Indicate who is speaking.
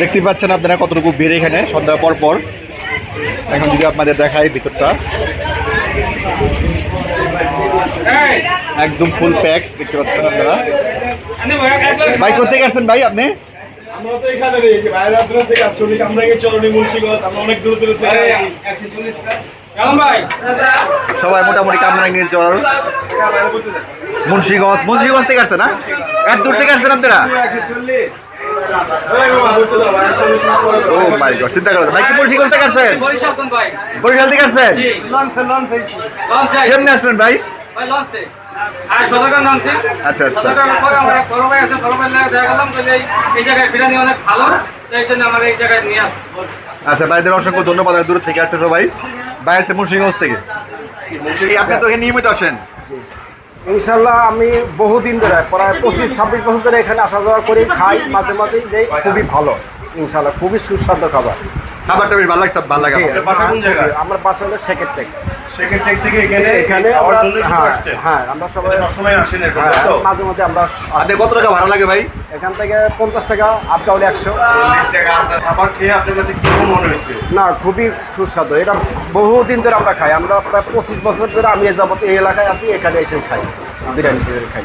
Speaker 1: দেখতে পাচ্ছেন আপনারা কতটুকু বের এখানে সন্ধ্যার পর পর। এখন যদি আপনাদের দেখাই ভিতরটা। একদম ফুল প্যাক দেখতে পাচ্ছেন আপনারা। ভাই কোথেকে আসছেন ভাই আপনি?
Speaker 2: আমরা তো এখানে বাইরে দূর থেকে আসছি আমরা চলনি মুন্সিগঞ্জ আমরা অনেক দূর দূর থেকে
Speaker 1: সবাই মোটামুটি কামরাঙ্গি নিয়ে চল। মুন্সিগঞ্জ। মুন্সিগঞ্জ থেকে আসছে না? এত দূর থেকে আসছেন আপনারা? ও মাই গড চিন্তা ভাই কি মুন্সিগঞ্জ থেকে আসছেন
Speaker 3: বরিশাল ভাই
Speaker 1: বরিশাল থেকে আসছেন
Speaker 2: লঞ্চে লঞ্চে
Speaker 3: লঞ্চে
Speaker 1: কেমনে আসলেন ভাই?
Speaker 3: ভাই লঞ্চে। আর সদরকার লঞ্চে।
Speaker 1: আচ্ছা, আচ্ছা।
Speaker 3: সদরকার পরে আমরা বড় ভাই আছে বড় ভাই দেখা গেলাম বলে এই- এই জায়গায় বিরিয়ানি অনেক ভালো তো জন্য আমার এই জায়গায় নিয়ে আসছে।
Speaker 1: আচ্ছা ভাইদের অসংখ্য ধন্যবাদ। দূর থেকে আসছে সবাই। ভাই আসছে মুন্সিগঞ্জ থেকে। আপনি তো এখানে নিয়মিত আসেন।
Speaker 4: ইনশাল্লাহ আমি বহুদিন ধরে, প্রায় পঁচিশ, ছাব্বিশ বছর ধরে এখানে আসা যাওয়া করি, খাই, মাঝে মাঝে নেই খুবই ভালো ইনশাল্লাহ খুবই সুস্বাদু খাবার।
Speaker 1: খাবারটা বেশ ভালো লাগছে ভালো লাগে আমার।
Speaker 2: বাসা জায়গায়?
Speaker 4: আমার বাসা হলো সেকেন্ড থেকে হ্যাঁ হ্যাঁ হ্যাঁ
Speaker 1: কত টাকা ভাড়া লাগে ভাই?
Speaker 4: এখান থেকে পঞ্চাশ টাকা আপ ডাউন একশো।
Speaker 2: মনে
Speaker 4: না খুবই সুস্বাদু। এটা বহুদিন ধরে আমরা খাই। আমরা প্রায় পঁচিশ বছর ধরে আমি এ যাবত এই এলাকায় আছি এখানে এসে খাই। বিরিয়ানি খাই।